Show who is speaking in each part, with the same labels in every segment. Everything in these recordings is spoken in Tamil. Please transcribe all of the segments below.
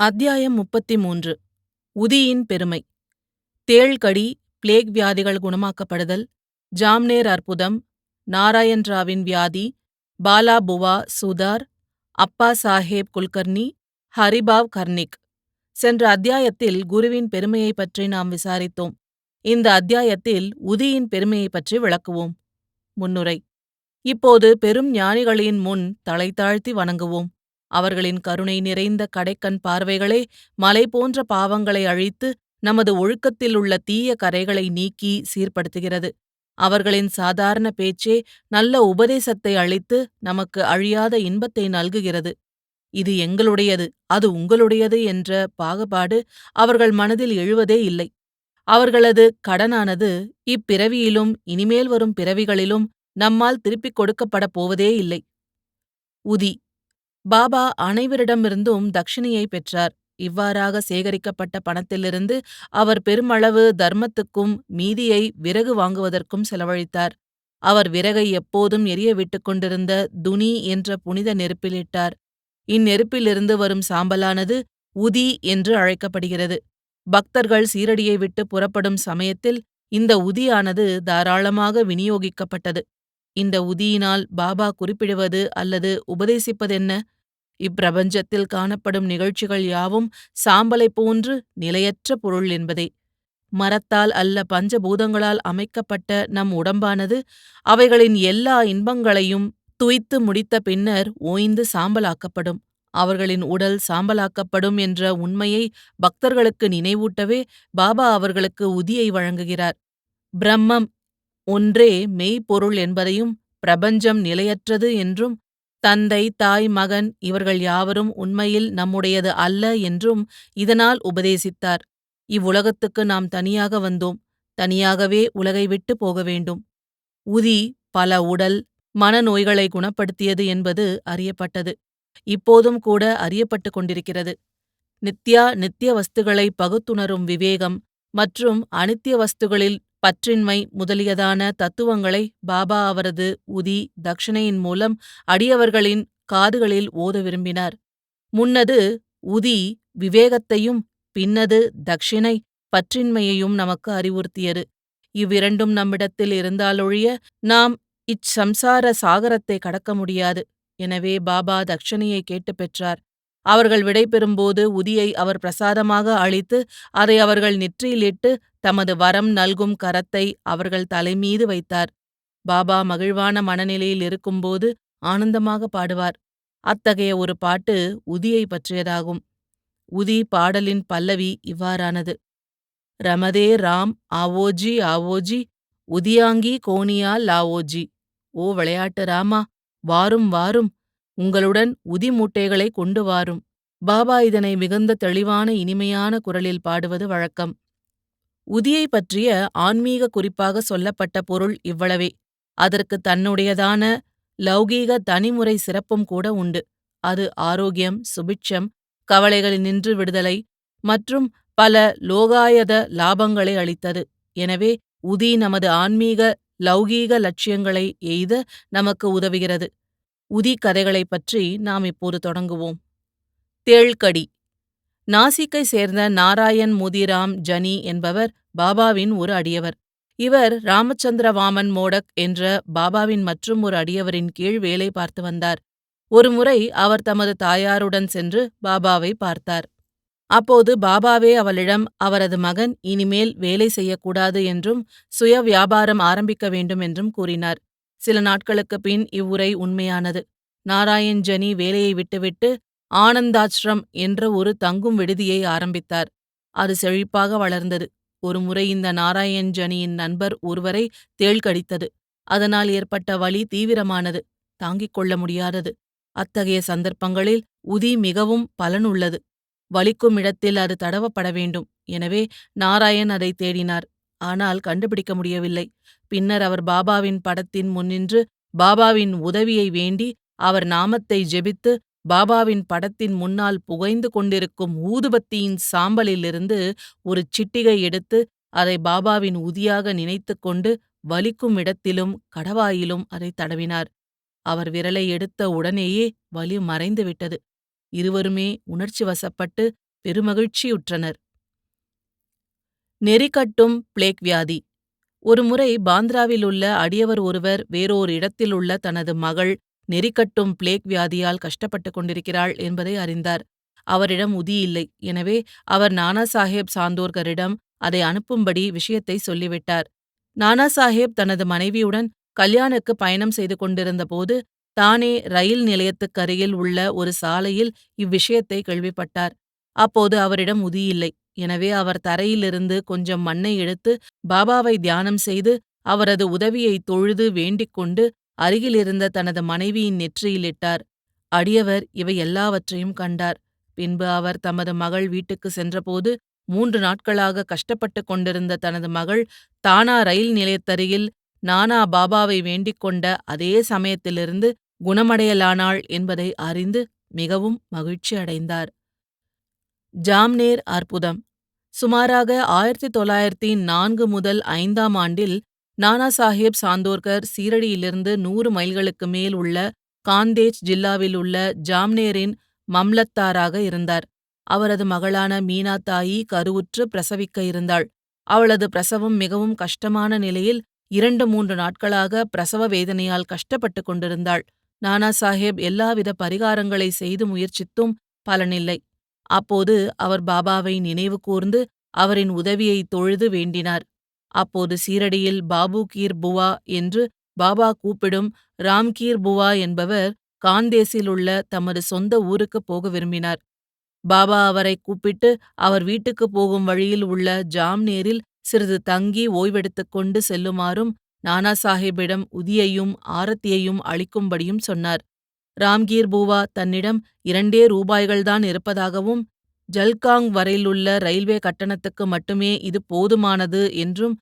Speaker 1: அத்தியாயம் முப்பத்தி மூன்று உதியின் பெருமை. தேள்கடி பிளேக் வியாதிகள் குணமாக்கப்படுதல். ஜாம்னேர் அற்புதம். நாராயண்ராவின் வியாதி. பாலா புவா சுதார். அப்பா சாஹேப் குல்கர்னி ஹரிபாவ் கர்னிக். சென்ற அத்தியாயத்தில் குருவின் பெருமையைப் பற்றி நாம் விசாரித்தோம். இந்த அத்தியாயத்தில் உதியின் பெருமையைப் பற்றி விளக்குவோம். முன்னுரை. இப்போது பெரும் ஞானிகளின் முன் தலை தாழ்த்தி வணங்குவோம். அவர்களின் கருணை நிறைந்த கடைக்கண் பார்வைகளே மலை போன்ற பாவங்களை அழித்து நமது ஒழுக்கத்திலுள்ள தீய கரைகளை நீக்கி சீர்படுத்துகிறது. அவர்களின் சாதாரண பேச்சே நல்ல உபதேசத்தை அளித்து நமக்கு அழியாத இன்பத்தை நல்குகிறது. இது எங்களுடையது அது உங்களுடையது என்ற பாகுபாடு அவர்கள் மனதில் எழுவதே இல்லை. அவர்களது கடனானது இப்பிறவியிலும் இனிமேல் வரும் பிறவிகளிலும் நம்மால் திருப்பிக் கொடுக்கப்படப் போவதே இல்லை. உதி பாபா அனைவரிடமிருந்தும் தட்சிணையை பெற்றார். இவ்வாறாக சேகரிக்கப்பட்ட பணத்திலிருந்து அவர் பெருமளவு தர்மத்துக்கும் மீதியை விறகு வாங்குவதற்கும் செலவழித்தார். அவர் விறகை எப்போதும் எரிய விட்டுக் கொண்டிருந்த துனி என்ற புனித நெருப்பிலிட்டார் இந்நெருப்பிலிருந்து வரும் சாம்பலானது உதி என்று அழைக்கப்படுகிறது. பக்தர்கள் சீரடியை விட்டு புறப்படும் சமயத்தில் இந்த உதியானது தாராளமாக விநியோகிக்கப்பட்டது. இந்த உதியினால் பாபா குறிப்பிடுவது அல்லது உபதேசிப்பதென்ன இப்பிரபஞ்சத்தில் காணப்படும் நிகழ்ச்சிகள் யாவும் சாம்பலைப் போன்று நிலையற்ற பொருள் என்பதே. மரத்தால் அல்ல பஞ்சபூதங்களால் அமைக்கப்பட்ட நம் உடம்பானது அவைகளின் எல்லா இன்பங்களையும் துய்த்து முடித்த பின்னர் ஓய்ந்து சாம்பலாக்கப்படும். அவர்களின் உடல் சாம்பலாக்கப்படும் என்ற உண்மையை பக்தர்களுக்கு நினைவூட்டவே பாபா அவர்களுக்கு உதியை வழங்குகிறார். பிரம்மம் ஒன்றே மெய்ப்பொருள் என்பதையும் பிரபஞ்சம் நிலையற்றது என்றும் தந்தை தாய் மகன் இவர்கள் யாவரும் உண்மையில் நம்முடையது அல்ல என்றும் இதனால் உபதேசித்தார். இவ்வுலகத்துக்கு நாம் தனியாக வந்தோம். தனியாகவே உலகை விட்டு போக வேண்டும். உதி பல உடல் மனநோய்களை குணப்படுத்தியது என்பது அறியப்பட்டது. இப்போதும் கூட அறியப்பட்டு கொண்டிருக்கிறது. நித்யா நித்திய வஸ்துகளை பகுத்துணரும் விவேகம் மற்றும் அனித்திய வஸ்துகளில் பற்றின்மை முதலியதான தத்துவங்களை பாபா அவரது உதி தக்ஷணையின் மூலம் அடியவர்களின் காதுகளில் ஓத விரும்பினார். முன்னது உதி விவேகத்தையும் பின்னது தக்ஷிணை பற்றின்மையையும் நமக்கு அறிவுறுத்தியது. இவ்விரண்டும் நம்மிடத்தில் இருந்தாலொழிய நாம் இச்சம்சார சாகரத்தை கடக்க முடியாது. எனவே பாபா தக்ஷணையை கேட்டுப் பெற்றார். அவர்கள் விடைபெறும்போது உதியை அவர் பிரசாதமாக அளித்து அதை அவர்கள் நெற்றியிலிட்டு தமது வரம் நல்கும் கரத்தை அவர்கள் தலைமீது வைத்தார். பாபா மகிழ்வான மனநிலையில் இருக்கும்போது ஆனந்தமாக பாடுவார். அத்தகைய ஒரு பாட்டு உதியை பற்றியதாகும். உதி பாடலின் பல்லவி இவ்வாறானது. ரமதே ராம் ஆவோஜி ஆவோஜி உதியாங்கி கோனியா லாவோஜி. ஓ விளையாட்டு ராமா வாரும் வாரும் உங்களுடன் உதி மூட்டைகளை கொண்டு வாரும். பாபா இதனை மிகுந்த தெளிவான இனிமையான குரலில் பாடுவது வழக்கம். உதியை பற்றிய ஆன்மீக குறிப்பாக சொல்லப்பட்ட பொருள் இவ்வளவே. அதற்கு தன்னுடையதான லௌகீக தனிமுறை சிறப்பும் கூட உண்டு. அது ஆரோக்கியம் சுபிட்சம் கவலைகளில் நின்று விடுதலை மற்றும் பல லோகாயத லாபங்களை அளித்தது. எனவே உதி நமது ஆன்மீக லௌகீக லட்சியங்களை எய்த நமக்கு உதவுகிறது. உதி கதைகளைப் பற்றி நாம் இப்போது தொடங்குவோம். தேள்கடி. நாசிக்கை சேர்ந்த நாராயண் முதிராம் ஜனி என்பவர் பாபாவின் ஒரு அடியவர். இவர் ராமச்சந்திரவாமன் மோடக் என்ற பாபாவின் மற்றும் ஒரு அடியவரின் கீழ் வேலை பார்த்து வந்தார். ஒருமுறை அவர் தமது தாயாருடன் சென்று பாபாவை பார்த்தார். அப்போது பாபாவே அவளிடம் அவரது மகன் இனிமேல் வேலை செய்யக்கூடாது என்றும் சுய வியாபாரம் ஆரம்பிக்க வேண்டும் என்றும் கூறினார். சில நாட்களுக்குப் பின் இவ்வுரை உண்மையானது. நாராயண் ஜனி வேலையை விட்டுவிட்டு ஆனந்தாச்ரம் என்ற ஒரு தங்கும் விடுதியை ஆரம்பித்தார். அது செழிப்பாக வளர்ந்தது. ஒருமுறை இந்த நாராயண்ஜனியின் நண்பர் ஒருவரை தேள் கடித்தது. அதனால் ஏற்பட்ட வலி தீவிரமானது. தாங்கிக் கொள்ள முடியாதது. அத்தகைய சந்தர்ப்பங்களில் உதி மிகவும் பலனுள்ளது. வலிக்கும் இடத்தில் அது தடவப்பட வேண்டும். எனவே நாராயண் அதை தேடினார். ஆனால் கண்டுபிடிக்க முடியவில்லை. பின்னர் அவர் பாபாவின் படத்தின் முன்னின்று பாபாவின் உதவியை வேண்டி அவர் நாமத்தை ஜெபித்து பாபாவின் படத்தின் முன்னால் புகைந்து கொண்டிருக்கும் ஊதுபத்தியின் சாம்பலிலிருந்து ஒரு சிட்டிகை எடுத்து அதை பாபாவின் உதியாக நினைத்து கொண்டு வலிக்கும் இடத்திலும் கடவாயிலும் அதை தடவினார். அவர் விரலை எடுத்த உடனேயே வலி மறைந்துவிட்டது இருவருமே உணர்ச்சி வசப்பட்டு பெருமகிழ்ச்சியுற்றனர். நெறிக்கட்டும் பிளேக் வியாதி. ஒருமுறை பாந்திராவில் உள்ள அடியவர் ஒருவர் வேறோர் இடத்திலுள்ள தனது மகள் நெறிக்கட்டும் பிளேக் வியாதியால் கஷ்டப்பட்டுக் கொண்டிருக்கிறாள் என்பதை அறிந்தார். அவரிடம் உதி இல்லை. எனவே அவர் நானா சாஹேப் சாந்தோர்கரிடம் அதை அனுப்பும்படி விஷயத்தை சொல்லிவிட்டார். நானா சாஹேப் தனது மனைவியுடன் கல்யாணுக்கு பயணம் செய்து கொண்டிருந்த போது தானே ரயில் நிலையத்துக்கருகில் உள்ள ஒரு சாலையில் இவ்விஷயத்தை கேள்விப்பட்டார். அப்போது அவரிடம் உதியில்லை எனவே அவர் தரையிலிருந்து கொஞ்சம் மண்ணை எடுத்து பாபாவை தியானம் செய்து அவரது உதவியை தொழுது வேண்டிக் கொண்டு அருகிலிருந்த தனது மனைவியின் நெற்றியிலிட்டார் அடியவர் இவை எல்லாவற்றையும் கண்டார். பின்பு அவர் தமது மகள் வீட்டுக்கு சென்றபோது மூன்று நாட்களாக கஷ்டப்பட்டுக் கொண்டிருந்த தனது மகள் தானா ரயில் நிலையத்தருகில் நானா பாபாவை வேண்டிக் கொண்ட அதே சமயத்திலிருந்து குணமடையலானாள் என்பதை அறிந்து மிகவும் மகிழ்ச்சி அடைந்தார். ஜாம்னேர் அற்புதம். சுமாராக ஆயிரத்தி தொள்ளாயிரத்தி நான்கு முதல் ஐந்தாம் ஆண்டில் நானா சாஹேப் சாந்தோர்கர் சீரடியிலிருந்து நூறு மைல்களுக்கு மேல் உள்ள காந்தேஜ் ஜில்லாவில் உள்ள ஜாம்னேரின் மம்லத்தாராக இருந்தார். அவரது மகளான மீனா தாயி கருவுற்று பிரசவிக்க இருந்தாள். அவளது பிரசவம் மிகவும் கஷ்டமான நிலையில் இரண்டு மூன்று நாட்களாக பிரசவ வேதனையால் கஷ்டப்பட்டு கொண்டிருந்தாள். நானா சாஹேப் எல்லாவித பரிகாரங்களை செய்து முயற்சித்தும் பலனில்லை. அப்போது அவர் பாபாவை நினைவு கூர்ந்து அவரின் உதவியை தொழுது வேண்டினார். அப்போது சீரடியில் பாபு கீர் புவா என்று பாபா கூப்பிடும் ராம்கீர் புவா என்பவர் காந்தேசில் உள்ள தமது சொந்த ஊருக்கு போக விரும்பினார். பாபா அவரை கூப்பிட்டு அவர் வீட்டுக்கு போகும் வழியில் உள்ள ஜாம்நேரில் சிறிது தங்கி ஓய்வெடுத்துக் கொண்டு செல்லுமாறும் நானா சாஹிப்பிடம் உதியையும் ஆரத்தியையும் அளிக்கும்படியும் சொன்னார். ராம்கீர் பூவா தன்னிடம் இரண்டே ரூபாய்கள்தான் இருப்பதாகவும் ஜல்காங் வரையிலுள்ள ரயில்வே கட்டணத்துக்கு மட்டுமே இது போதுமானது என்றும்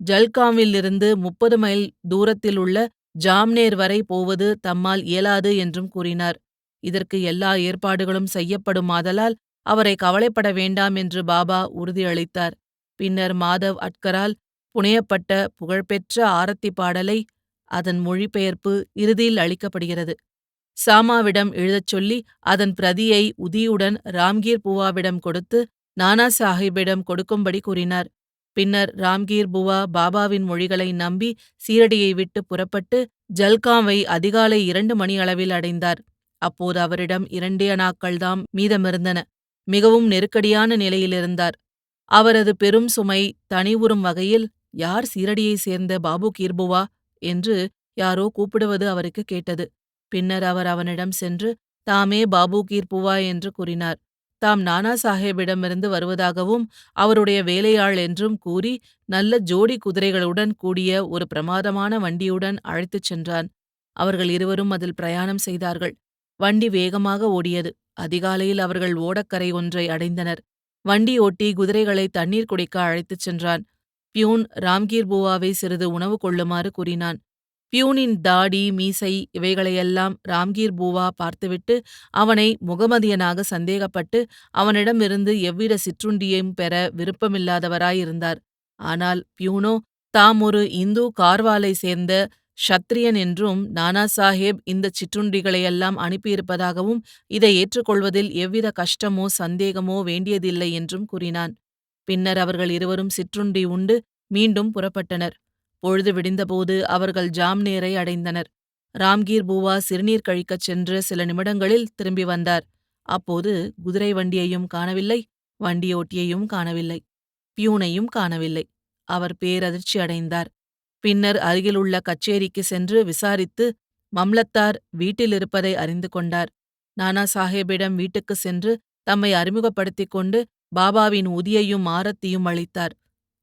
Speaker 1: ஜல்காங்கிலிருந்து முப்பது மைல் தூரத்திலுள்ள ஜாம்னேர் வரை போவது தம்மால் இயலாது என்றும் கூறினார். இதற்கு எல்லா ஏற்பாடுகளும் செய்யப்படுமாதலால் அவரை கவலைப்பட வேண்டாம் என்று பாபா உறுதியளித்தார். பின்னர் மாதவ் அட்கரால் புனையப்பட்ட புகழ்பெற்ற ஆரத்தி பாடலை அதன் மொழிபெயர்ப்பு இறுதியில் அளிக்கப்படுகிறது. சாமாவிடம் எழுதச் சொல்லி அதன் பிரதியை உதியுடன் ராம்கீர் பூவாவிடம் கொடுத்து நானா சாஹிப்பிடம் கொடுக்கும்படி கூறினார். பின்னர் ராம்கீர் புவா பாபாவின் மொழிகளை நம்பி சீரடியை விட்டு புறப்பட்டு ஜல்காவை அதிகாலை இரண்டு மணி அளவில் அடைந்தார். அப்போது அவரிடம் இரண்டே நாட்கள்தாம் மீதமிருந்தன. மிகவும் நெருக்கடியான நிலையிலிருந்தார் அவரது பெரும் சுமை தனிவுறும் வகையில் யார் சீரடியைச் சேர்ந்த பாபு கீர்புவா என்று யாரோ கூப்பிடுவது அவருக்கு கேட்டது. பின்னர் அவர் அவனிடம் சென்று தாமே பாபு கீர்புவா என்று கூறினார். தாம் நானா சாஹேபிடமிருந்து வருவதாகவும் அவருடைய வேலையாள் என்றும் கூறி நல்ல ஜோடி குதிரைகளுடன் கூடிய ஒரு பிரமாதமான வண்டியுடன் அழைத்துச் சென்றான். அவர்கள் இருவரும் அதில் பிரயாணம் செய்தார்கள். வண்டி வேகமாக ஓடியது. அதிகாலையில் அவர்கள் ஓடக்கரை ஒன்றை அடைந்தனர். வண்டி ஓட்டி குதிரைகளை தண்ணீர் குடிக்க அழைத்துச் சென்றான். பியூன் ராம்கீர் பூவாவை சிறிது உணவு கொள்ளுமாறு கூறினான். பியூனின் தாடி மீசை இவைகளையெல்லாம் ராம்கீர் பூவா பார்த்துவிட்டு அவனை முகமதியனாக சந்தேகப்பட்டு அவனிடமிருந்து எவ்வித சிற்றுண்டியையும் பெற விருப்பமில்லாதவராயிருந்தார். ஆனால் பியூனோ தாம் ஒரு இந்து கார்வாலை சேர்ந்த ஷத்ரியன் என்றும் நானா சாஹேப் இந்த சிற்றுண்டிகளையெல்லாம் அனுப்பியிருப்பதாகவும் இதை ஏற்றுக்கொள்வதில் எவ்வித கஷ்டமோ சந்தேகமோ வேண்டியதில்லை என்றும் கூறினான். பின்னர் அவர்கள் இருவரும் சிற்றுண்டி உண்டு மீண்டும் புறப்பட்டனர். பொழுது விடிந்தபோது அவர்கள் ஜாம்நேரை அடைந்தனர். ராம்கீர் பூவா சிறுநீர் கழிக்கச் சென்று சில நிமிடங்களில் திரும்பி வந்தார். அப்போது குதிரை வண்டியையும் காணவில்லை வண்டியோட்டியையும் காணவில்லை பியூனையும் காணவில்லை. அவர் பேரதிர்ச்சி அடைந்தார். பின்னர் அருகிலுள்ள கச்சேரிக்கு சென்று விசாரித்து மம்லத்தார் வீட்டிலிருப்பதை அறிந்து கொண்டார். நானா சாஹேபிடம் வீட்டுக்கு சென்று தம்மை அறிமுகப்படுத்திக் கொண்டு பாபாவின் உதியையும் ஆரத்தியும் அளித்தார்.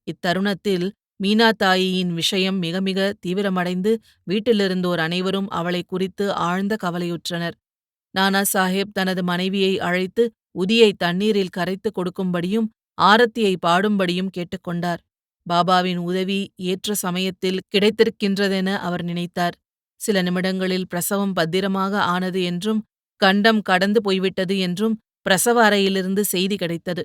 Speaker 1: இத்தருணத்தில் மீனா தாயியின் விஷயம் மிக மிக தீவிரமடைந்து வீட்டிலிருந்தோர் அனைவரும் அவளை குறித்து ஆழ்ந்த கவலையுற்றனர். நானா சாஹேப் தனது மனைவியை அழைத்து உதியை தண்ணீரில் கரைத்து கொடுக்கும்படியும் ஆரத்தியை பாடும்படியும் கேட்டுக்கொண்டார். பாபாவின் உதவி ஏற்ற சமயத்தில் கிடைத்திருக்கின்றதென அவர் நினைத்தார். சில நிமிடங்களில் பிரசவம் பத்திரமாக ஆனது என்றும் கண்டம் கடந்து போய்விட்டது என்றும் பிரசவ அறையிலிருந்து செய்தி கிடைத்தது.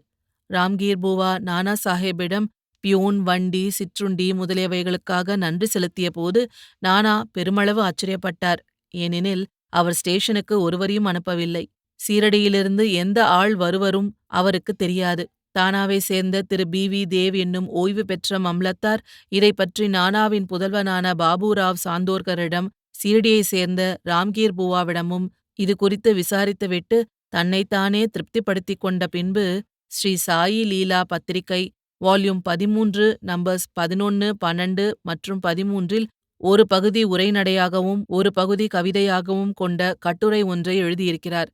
Speaker 1: ராம்கீர் பூவா நானா சாஹேபிடம் பியூன் வண்டி சிற்றுண்டி முதலியவைகளுக்காக நன்றி செலுத்திய போது நானா பெருமளவு ஆச்சரியப்பட்டார். ஏனெனில் அவர் ஸ்டேஷனுக்கு ஒருவரையும் அனுப்பவில்லை. சீரடியிலிருந்து எந்த ஆள் வருவரும் அவருக்குத் தெரியாது. தானாவை சேர்ந்த திரு. பி. வி. தேவ் என்னும் ஓய்வு பெற்ற மம்லத்தார் இதை பற்றி நானாவின் புதல்வனான பாபுராவ் சாந்தோர்கரிடம் சீரடியைச் சேர்ந்த ராம்கீர் பூவாவிடமும் இது குறித்து விசாரித்துவிட்டு தன்னைத்தானே திருப்திப்படுத்திக் கொண்ட பின்பு ஸ்ரீ சாயி லீலா பத்திரிகை வால்யூம் பதிமூன்று நம்பர்ஸ் பதினொன்னு பன்னெண்டு மற்றும் பதிமூன்றில் ஒரு பகுதி உரைநடையாகவும் ஒரு பகுதி கவிதையாகவும் கொண்ட கட்டுரை ஒன்றை எழுதியிருக்கிறார்.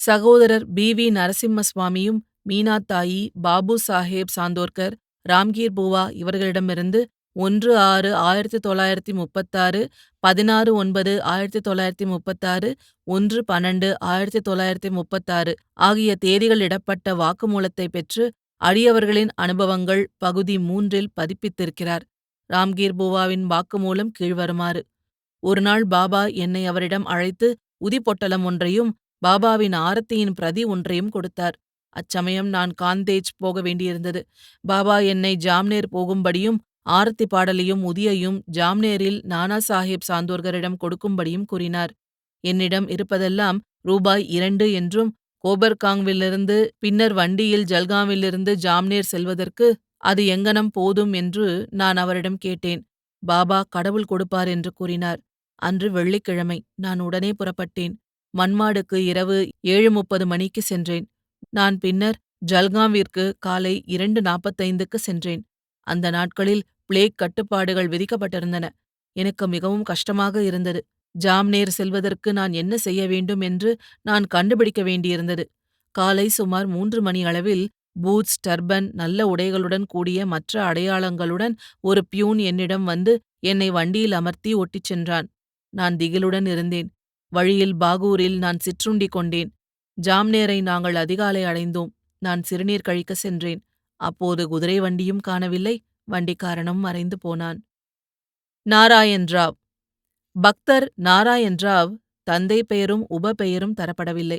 Speaker 1: சகோதரர் பி. வி. நரசிம்ம சுவாமியும் தாயி பாபு சாஹேப் சாந்தோர்கர் ராம்கீர் பூவா இவர்களிடமிருந்து ஒன்று ஆறு ஆயிரத்தி தொள்ளாயிரத்தி முப்பத்தாறு பதினாறு ஒன்பது ஆயிரத்தி தொள்ளாயிரத்தி முப்பத்தாறு ஒன்று பன்னெண்டு ஆயிரத்தி தொள்ளாயிரத்தி முப்பத்தாறு ஆகிய தேதிகள் இடப்பட்ட வாக்குமூலத்தை பெற்று அடியவர்களின் அனுபவங்கள் பகுதி மூன்றில் பதிப்பித்திருக்கிறார். ராம்கீர் பூவாவின் வாக்குமூலம் கீழ்வருமாறு. ஒருநாள் பாபா என்னை அவரிடம் அழைத்து உதிப்பொட்டலம் ஒன்றையும் பாபாவின் ஆரத்தியின் பிரதி ஒன்றையும் கொடுத்தார். அச்சமயம் நான் காந்தேஜ் போக வேண்டியிருந்தது. பாபா என்னை ஜாம்னேர் போகும்படியும் ஆரத்தி பாடலையும் உதியையும் ஜாம்னேரில் நானா சாஹேப் சாந்தோர்கரிடம் கொடுக்கும்படியும் கூறினார். என்னிடம் இருப்பதெல்லாம் ரூபாய் இரண்டு என்றும் கோபர்காங்விலிருந்து பின்னர் வண்டியில் ஜல்காவிலிருந்து ஜாம்னேர் செல்வதற்கு அது எங்கனம் போதும் என்று நான் அவரிடம் கேட்டேன். பாபா கடவுள் கொடுப்பார் என்று கூறினார். அன்று வெள்ளிக்கிழமை நான் உடனே புறப்பட்டேன். மன்மாடுக்கு இரவு ஏழு முப்பது மணிக்கு சென்றேன். நான் பின்னர் ஜல்காவிற்கு காலை இரண்டு நாற்பத்தைந்துக்கு சென்றேன். அந்த நாட்களில் பிளேக் கட்டுப்பாடுகள் விதிக்கப்பட்டிருந்தன. எனக்கு மிகவும் கஷ்டமாக இருந்தது. ஜாம்னேர் செல்வதற்கு நான் என்ன செய்ய வேண்டும் என்று நான் கண்டுபிடிக்க வேண்டியிருந்தது. காலை சுமார் மூன்று மணி அளவில் பூட்ஸ் டர்பன் நல்ல உடைகளுடன் கூடிய மற்ற அடையாளங்களுடன் ஒரு பியூன் என்னிடம் வந்து என்னை வண்டியில் அமர்த்தி ஒட்டிச் சென்றான். நான் திகிலுடன் இருந்தேன். வழியில் பாகூரில் நான் சிற்றுண்டி கொண்டேன். ஜாம்னேரை நாங்கள் அதிகாலை அடைந்தோம். நான் சிறுநீர் கழிக்க சென்றேன். அப்போது குதிரை வண்டியும் காணவில்லை. வண்டிக்காரனும் மறைந்து போனான். நாராயண் ராவ். பக்தர் நாராயண் ராவ் தந்தை பெயரும் உப பெயரும் தரப்படவில்லை.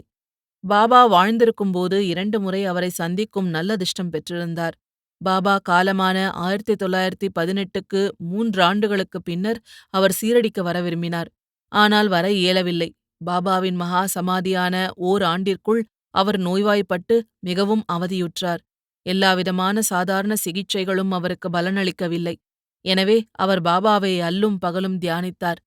Speaker 1: பாபா வாழ்ந்திருக்கும்போது இரண்டு முறை அவரை சந்திக்கும் நல்லதிர்ஷ்டம் பெற்றிருந்தார். பாபா காலமான ஆயிரத்தி தொள்ளாயிரத்தி பதினெட்டுக்கு மூன்றாண்டுகளுக்கு பின்னர் அவர் சீரடிக்க வர விரும்பினார். ஆனால் வர இயலவில்லை. பாபாவின் மகா சமாதியான ஓர் ஆண்டிற்குள் அவர் நோய்வாய்ப்பட்டு மிகவும் அவதியுற்றார். எல்லாவிதமான சாதாரண சிகிச்சைகளும் அவருக்கு பலனளிக்கவில்லை. எனவே அவர் பாபாவை அல்லும் பகலும் தியானித்தார்.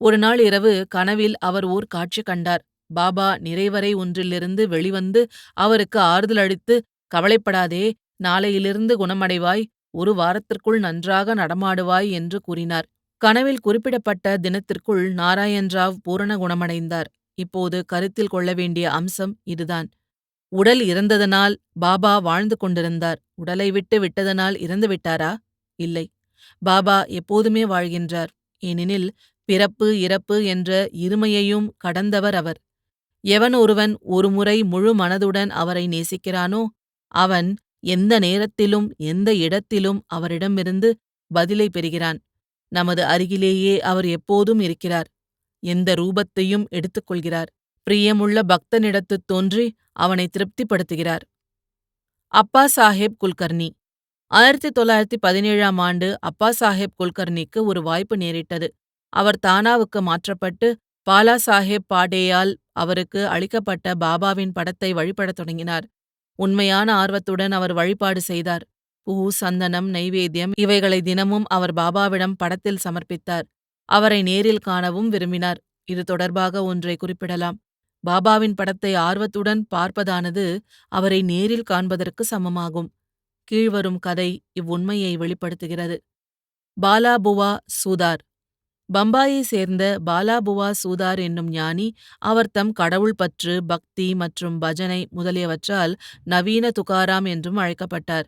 Speaker 1: ஒரு நாள் இரவு கனவில் அவர் ஓர் காட்சி கண்டார். பாபா நிறைவரை ஒன்றிலிருந்து வெளிவந்து அவருக்கு ஆறுதல் அளித்து கவலைப்படாதே நாளையிலிருந்து குணமடைவாய் ஒரு வாரத்திற்குள் நன்றாக நடமாடுவாய் என்று கூறினார். கனவில் குறிப்பிடப்பட்ட தினத்திற்குள் நாராயண்ராவ் பூரண குணமடைந்தார். இப்போது கருத்தில் கொள்ள வேண்டிய அம்சம் இதுதான். உடல் இறந்ததனால் பாபா வாழ்ந்து கொண்டிருந்தார். உடலை விட்டு விட்டதனால் இறந்து விட்டாரா? இல்லை. பாபா எப்போதுமே வாழ்கின்றார். ஏனெனில் பிறப்பு இறப்பு என்ற இருமையையும் கடந்தவர் அவர். எவன் ஒருவன் ஒருமுறை முழு மனதுடன் அவரை நேசிக்கிறானோ அவன் எந்த நேரத்திலும் எந்த இடத்திலும் அவரிடமிருந்து பதிலை பெறுகிறான். நமது அருகிலேயே அவர் எப்போதும் இருக்கிறார். எந்த ரூபத்தையும் எடுத்துக்கொள்கிறார். பிரியமுள்ள பக்தனிடத்துத் தோன்றி அவனை திருப்திப்படுத்துகிறார். அப்பா சாஹேப் குல்கர்னி ஆயிரத்தி தொள்ளாயிரத்தி பதினேழாம் ஆண்டு அப்பா சாஹேப் குல்கர்னிக்கு ஒரு வாய்ப்பு நேரிட்டது. அவர் தானாவுக்கு மாற்றப்பட்டு பாலா சாஹேப் பாடேயால் அவருக்கு அளிக்கப்பட்ட பாபாவின் படத்தை வழிபடத் தொடங்கினார். உண்மையான ஆர்வத்துடன் அவர் வழிபாடு செய்தார். பூ சந்தனம் நைவேத்தியம் இவைகளை தினமும் அவர் பாபாவிடம் படத்தில் சமர்ப்பித்தார். அவரை நேரில் காணவும் விரும்பினார். இது தொடர்பாக ஒன்றை குறிப்பிடலாம். பாபாவின் படத்தை ஆர்வத்துடன் பார்ப்பதானது அவரை நேரில் காண்பதற்கு சமமாகும். கீழ்வரும் கதை இவ்வுண்மையை வெளிப்படுத்துகிறது. பாலாபுவா சூதார். பம்பாயை சேர்ந்த பாலாபுவா சூதார் என்னும் ஞானி அவர் தம் கடவுள் பற்று பக்தி மற்றும் பஜனை முதலியவற்றால் நவீன துகாராம் என்றும் அழைக்கப்பட்டார்.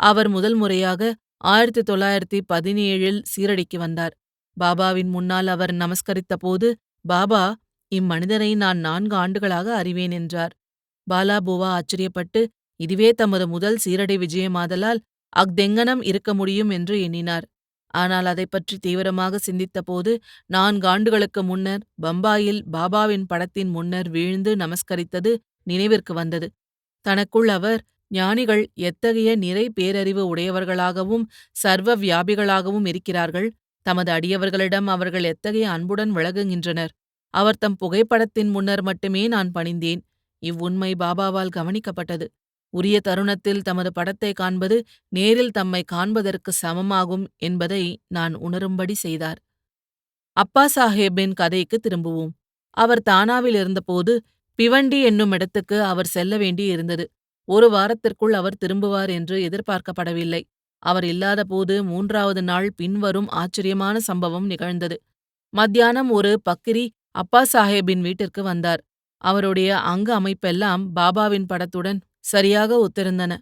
Speaker 1: அவர் முதல் முறையாக ஆயிரத்தி தொள்ளாயிரத்தி பதினேழில் சீரடிக்கு வந்தார். பாபாவின் முன்னால் அவர் நமஸ்கரித்த போது பாபா இம்மனிதனை நான் நான்கு ஆண்டுகளாக அறிவேன் என்றார். பாலாபுவா ஆச்சரியப்பட்டு இதுவே தமது முதல் சீரடை விஜயமாதலால் அக்தெங்கனம் இருக்க முடியும் என்று எண்ணினார். ஆனால் அதை பற்றி தீவிரமாக சிந்தித்தபோது நான்காண்டுகளுக்கு முன்னர் பம்பாயில் பாபாவின் படத்தின் முன்னர் வீழ்ந்து நமஸ்கரித்தது நினைவிற்கு வந்தது. தனக்குள் அவர் ஞானிகள் எத்தகைய நிறை பேரறிவு உடையவர்களாகவும் சர்வ வியாபிகளாகவும் இருக்கிறார்கள். தமது அடியவர்களிடம் அவர்கள் எத்தகைய அன்புடன் விளங்குகின்றனர். அவர் தம் புகைப்படத்தின் முன்னர் மட்டுமே நான் பணிந்தேன். இவ்வுண்மை பாபாவால் கவனிக்கப்பட்டது. உரிய தருணத்தில் தமது படத்தை காண்பது நேரில் தம்மை காண்பதற்கு சமமாகும் என்பதை நான் உணரும்படி செய்தார். அப்பா சாஹேப்பின் கதைக்கு திரும்புவோம். அவர் தானாவில் இருந்தபோது பிவண்டி என்னும் இடத்துக்கு அவர் செல்ல வேண்டி இருந்தது. ஒரு வாரத்திற்குள் அவர் திரும்புவார் என்று எதிர்பார்க்கப்படவில்லை. அவர் இல்லாதபோது மூன்றாவது நாள் பின்வரும் ஆச்சரியமான சம்பவம் நிகழ்ந்தது. மத்தியானம் ஒரு பக்கிரி அப்பா சாஹேப்பின் வீட்டிற்கு வந்தார். அவருடைய அங்க அமைப்பெல்லாம் பாபாவின் படத்துடன் சரியாக ஒத்திருந்தன.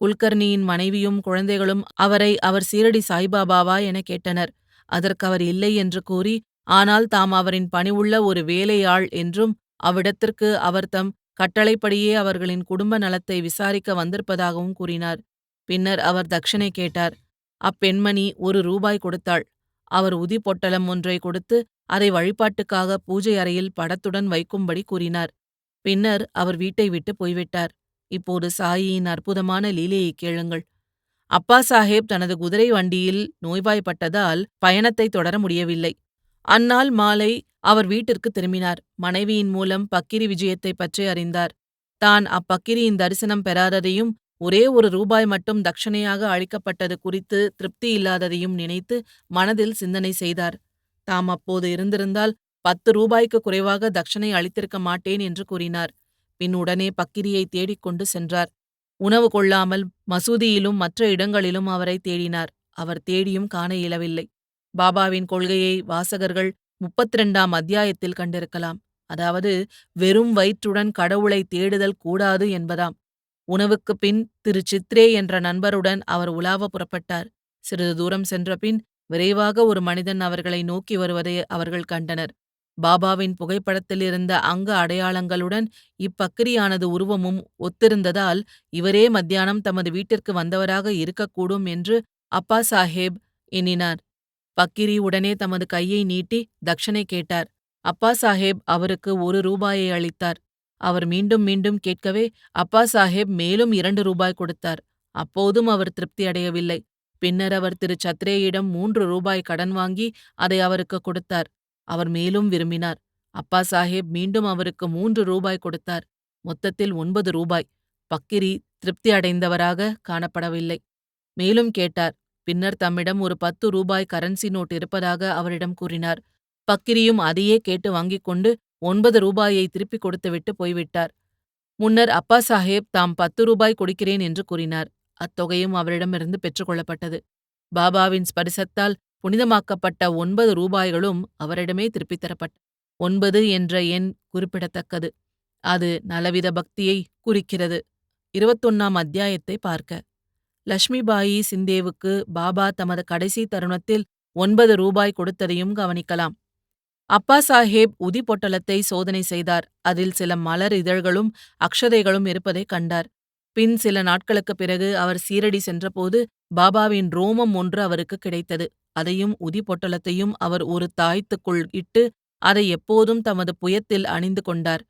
Speaker 1: குல்கர்ணியின் மனைவியும் குழந்தைகளும் அவரை அவர் சீரடி சாய்பாபாவா என கேட்டனர். அதற்கு அவர் இல்லை என்று கூறி ஆனால் தாம் அவரின் பணிவுள்ள ஒரு வேலையாள் என்றும் அவ்விடத்திற்கு அவர் தம் கட்டளைப்படியே அவர்களின் குடும்ப நலத்தை விசாரிக்க வந்திருப்பதாகவும் கூறினார். பின்னர் அவர் தக்ஷனை கேட்டார். அப்பெண்மணி ஒரு ரூபாய் கொடுத்தாள். அவர் உதி பொட்டலம் ஒன்றை கொடுத்து அதை வழிபாட்டுக்காக பூஜை அறையில் படத்துடன் வைக்கும்படி கூறினார். பின்னர் அவர் வீட்டை விட்டு போய்விட்டார். இப்போது சாயியின் அற்புதமான லீலையை கேளுங்கள். அப்பா சாஹேப் தனது குதிரை வண்டியில் நோய்வாய்ப்பட்டதால் பயணத்தை தொடர முடியவில்லை. அந்நாள் மாலை அவர் வீட்டிற்கு திரும்பினார். மனைவியின் மூலம் பக்கிரி விஜயத்தை பற்றி அறிந்தார். தான் அப்பக்கிரியின் தரிசனம் பெறாததையும் ஒரே ஒரு ரூபாய் மட்டும் தட்சணையாக அளிக்கப்பட்டது குறித்து திருப்தி இல்லாததையும் நினைத்து மனதில் சிந்தனை செய்தார். தாம் அப்போது இருந்திருந்தால் பத்து ரூபாய்க்கு குறைவாக தட்சணை அளித்திருக்க மாட்டேன் என்று கூறினார். பின் உடனே பக்கிரியை தேடிக் கொண்டு சென்றார். உணவு கொள்ளாமல் மசூதியிலும் மற்ற இடங்களிலும் அவரை தேடினார். அவர் தேடியும் காண இயலவில்லை. பாபாவின் கொள்கையை வாசகர்கள் முப்பத்திரண்டாம் அத்தியாயத்தில் கண்டிருக்கலாம். அதாவது வெறும் வயிற்றுடன் கடவுளை தேடுதல் கூடாது என்பதாம். உணவுக்குப் பின் திரு சித்ரே என்ற நண்பருடன் அவர் உலாவ புறப்பட்டார். சிறிது தூரம் சென்றபின் விரைவாக ஒரு மனிதன் அவர்களை நோக்கி வருவதை அவர்கள் கண்டனர். பாபாவின் புகைப்படத்திலிருந்த அங்க அடையாளங்களுடன் இப்பக்கிரியானது உருவமும் ஒத்திருந்ததால் இவரே மத்தியானம் தமது வீட்டிற்கு வந்தவராக இருக்கக்கூடும் என்று அப்பா சாஹேப் எண்ணினார். பக்கிரி உடனே தமது கையை நீட்டி தக்ஷனை கேட்டார். அப்பா சாஹேப் அவருக்கு ஒரு ரூபாயை அளித்தார். அவர் மீண்டும் மீண்டும் கேட்கவே அப்பா சாஹேப் மேலும் இரண்டு ரூபாய் கொடுத்தார். அப்போதும் அவர் திருப்தி அடையவில்லை. பின்னர் அவர் திரு சத்ரேயிடம் மூன்று ரூபாய் கடன் வாங்கி அதை அவருக்கு கொடுத்தார். அவர் மேலும் விரும்பினார். அப்பா சாஹேப் மீண்டும் அவருக்கு மூன்று ரூபாய் கொடுத்தார். மொத்தத்தில் ஒன்பது ரூபாய். பக்கிரி திருப்தி அடைந்தவராக காணப்படவில்லை. மேலும் கேட்டார். பின்னர் தம்மிடம் ஒரு பத்து ரூபாய் கரன்சி நோட் இருப்பதாக அவரிடம் கூறினார். பக்கிரியும் அதையே கேட்டு வாங்கிக் கொண்டு ஒன்பது ரூபாயை திருப்பிக் கொடுத்துவிட்டு போய்விட்டார். முன்னர் அப்பா சாஹேப் தாம் பத்து ரூபாய் கொடுக்கிறேன் என்று கூறினார். அத்தொகையும் அவரிடமிருந்து பெற்றுக்கொள்ளப்பட்டது பாபாவின் ஸ்பரிசத்தால் புனிதமாக்கப்பட்ட ஒன்பது ரூபாய்களும் அவரிடமே திருப்பித் தரப்பட்ட ஒன்பது என்ற எண் குறிப்பிடத்தக்கது. அது நலவித பக்தியை குறிக்கிறது. இருபத்தொன்னாம் அத்தியாயத்தை பார்க்க. லட்சுமிபாயி சிந்தேவுக்கு பாபா தமது கடைசி தருணத்தில் ஒன்பது ரூபாய் கொடுத்ததையும் கவனிக்கலாம். அப்பா சாஹேப் உதி பொட்டலத்தை சோதனை செய்தார். அதில் சில மலர் இதழ்களும் அக்ஷதைகளும் இருப்பதைக் கண்டார். பின் சில நாட்களுக்குப் பிறகு அவர் சீரடி சென்றபோது பாபாவின் ரோமம் ஒன்று அவருக்கு கிடைத்தது. அதையும் உதி பொட்டலத்தையும் அவர் ஒரு தாய்த்துக்குள் இட்டு அதை எப்போதும் தமது புயத்தில் அணிந்து கொண்டார்.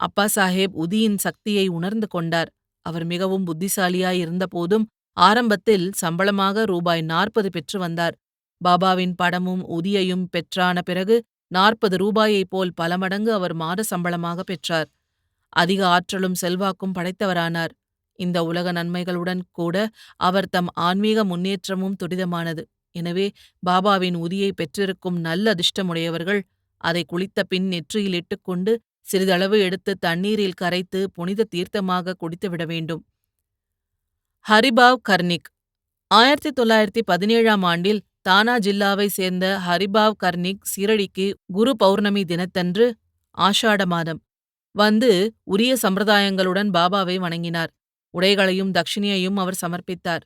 Speaker 1: அப்பா சாஹேப் உதியின் சக்தியை உணர்ந்து கொண்டார். அவர் மிகவும் புத்திசாலியாயிருந்தபோதும் ஆரம்பத்தில் சம்பளமாக ரூபாய் நாற்பது பெற்று வந்தார். பாபாவின் படமும் உதியையும் பெற்றான பிறகு நாற்பது ரூபாயைப் போல் பல மடங்கு அவர் மாத சம்பளமாக பெற்றார். அதிக ஆற்றலும் செல்வாக்கும் படைத்தவரானார். இந்த உலக நன்மைகளுடன் கூட அவர் தம் ஆன்மீக முன்னேற்றமும் துரிதமானது. எனவே பாபாவின் உதியை பெற்றிருக்கும் நல்ல அதிர்ஷ்டமுடையவர்கள் அதை குளித்த பின் நெற்றியில் இட்டுக்கொண்டு சிறிதளவு எடுத்து தண்ணீரில் கரைத்து புனித தீர்த்தமாக குடித்துவிட வேண்டும். ஹரிபாவ் கர்னிக் ஆயிரத்தி தொள்ளாயிரத்தி பதினேழாம் ஆண்டில் தானா ஜில்லாவை சேர்ந்த ஹரிபாவ் கர்னிக் சீரடிக்கு குரு பௌர்ணமி தினத்தன்று ஆஷாட மாதம். வந்து உரிய சம்பிரதாயங்களுடன் பாபாவை வணங்கினார். உடைகளையும் தட்சிணையையும் அவர் சமர்ப்பித்தார்.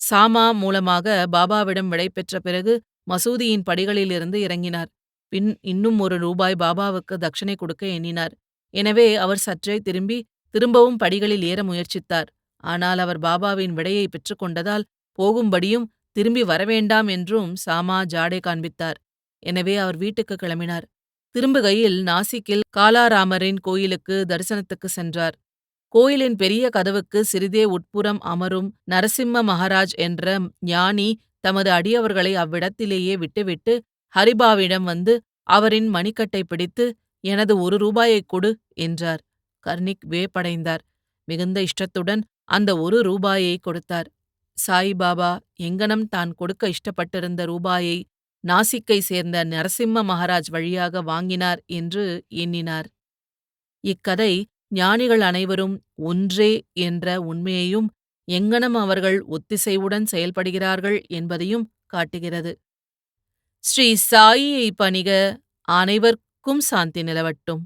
Speaker 1: சாமா மூலமாக பாபாவிடம் விடைபெற்ற பிறகு மசூதியின் படிகளிலிருந்து இறங்கினார். பின் இன்னும் ஒரு ரூபாய் பாபாவுக்கு தட்சிணை கொடுக்க எண்ணினார். எனவே அவர் சற்றே திரும்பி திரும்பவும் படிகளில் ஏற முயற்சித்தார். ஆனால் அவர் பாபாவின் விடையை பெற்றுக்கொண்டதால் போகும்படியும் திரும்பி வரவேண்டாம் என்றும் சாமா ஜாடை காண்பித்தார். எனவே அவர் வீட்டுக்கு கிளம்பினார். திரும்புகையில் நாசிக்கில் காலாராமரின் கோயிலுக்கு தரிசனத்துக்கு சென்றார். கோயிலின் பெரிய கதவுக்கு சிறிதே உட்புறம் அமரும் நரசிம்ம மகாராஜ் என்ற ஞானி தமது அடியவர்களை அவ்விடத்திலேயே விட்டுவிட்டு ஹரிபாவிடம் வந்து அவரின் மணிக்கட்டை பிடித்து எனது ஒரு ரூபாயைக் கொடு என்றார். கர்ணிக் வேப்படைந்தார் மிகுந்த இஷ்டத்துடன் அந்த ஒரு ரூபாயை கொடுத்தார். சாய்பாபா எங்கனம் தான் கொடுக்க இஷ்டப்பட்டிருந்த ரூபாயை நாசிக்கை சேர்ந்த நரசிம்ம மகாராஜ் வழியாக வாங்கினார் என்று எண்ணினார். இக்கதை ஞானிகள் அனைவரும் ஒன்றே என்ற உண்மையையும் எங்கனம் அவர்கள் ஒத்திசைவுடன் செயல்படுகிறார்கள் என்பதையும் காட்டுகிறது. ஸ்ரீ சாயியை பணிக அனைவர்க்கும் சாந்தி நிலவட்டும்.